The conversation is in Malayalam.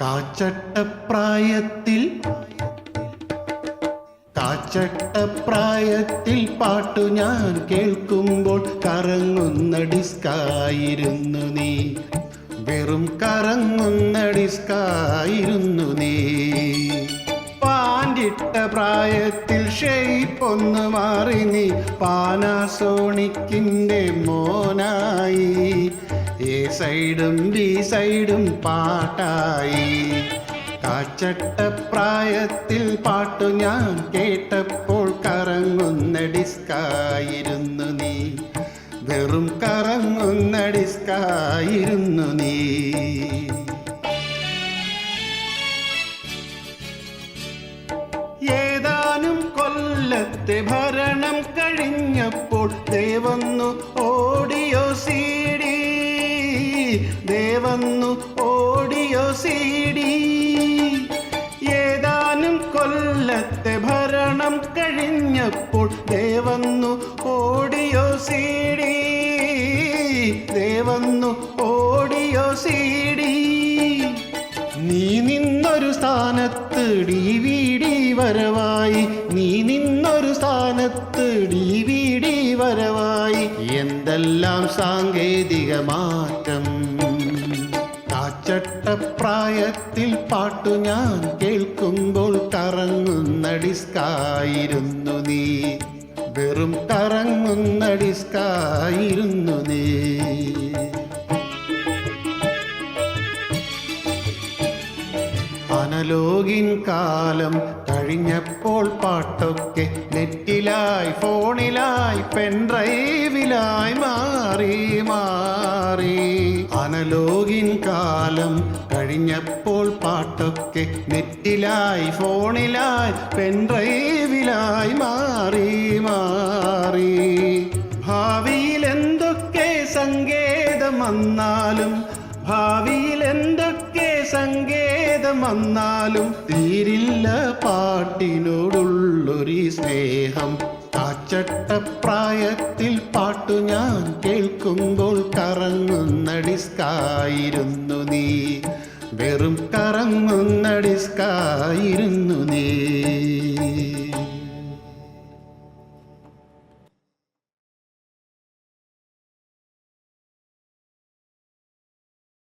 കാച്ചട്ടപ്രായത്തിൽ കാച്ചട്ടപ്രായത്തിൽ പാട്ടു ഞാൻ കേൾക്കുമ്പോൾ കറങ്ങുന്ന ഡിസ്കായിരുന്നു നീ. വെറും കറങ്ങുന്ന ഡിസ്കായിരുന്നു നീ. പാൻഡിട്ട പ്രായത്തിൽ ഷെയ്പ്പൊന്ന് മാറി നീ. പാനാസോണിക്കിന്റെ മോനായി. സൈഡും ബി സൈഡും പാട്ടായി. കാച്ചട്ട പ്രായത്തിൽ പാട്ടു ഞാൻ കേട്ടപ്പോൾ കറങ്ങുന്ന ഡിസ്കായിരുന്നു നീ. വെറും കറങ്ങുന്ന ഡിസ്കായിരുന്നു നീ. ഏതാനും കൊല്ലത്തെ ഭരണം കഴിഞ്ഞപ്പോൾ ദേവന്നു ഓഡിയോ സി ദേവന്നു ഓടിയോ സി ഡി ഏതാനും കൊല്ലത്തെ ഭരണം കഴിഞ്ഞപ്പോൾ ദേവന്നു ഓടിയോ സി ഡി ദേവന്നു ഓടിയോ സി ഡി നീ നിന്നൊരു സ്ഥാനത്ത് ഡി വി ഡി വരവായി. നീ നിന്നൊരു സ്ഥാനത്ത് ഡി വി ഡി വരവായി. എന്തെല്ലാം സാങ്കേതിക മാറ്റം കാച്ചട്ടപ്രായത്തിൽ പാട്ടു ഞാൻ കേൾക്കുമ്പോൾ കറങ്ങുന്ന ഡിസ്കായിരുന്നു നീ. വെറും കറങ്ങുന്ന ഡിസ്കായിരുന്നു നീ. അനലോകിൻ കാലം കഴിഞ്ഞപ്പോൾ പാട്ടൊക്കെ നെറ്റിലായി ഫോണിലായി പെൻഡ്രൈവിലായി മാറി മാറി. അനലോകിൻ കാലം കഴിഞ്ഞപ്പോൾ പാട്ടൊക്കെ നെറ്റിലായി ഫോണിലായി പെൻഡ്രൈവിലായി മാറി മാറി. ഭാവിയിൽ എന്തൊക്കെ സങ്കേതം വന്നാലും ഭാവിയിൽ എന്തൊക്കെ സങ്കേതം വന്നാലും തീരില്ല പാട്ടിനോടുള്ളൊരു സ്നേഹം. കാച്ചട്ടപ്രായത്തിൽ പാട്ടു ഞാൻ കേൾക്കുമ്പോൾ കറങ്ങുന്നടിസ്കായിരുന്നു നീ. വെറും കറങ്ങുന്നടിസ്കായിരുന്നു നീ.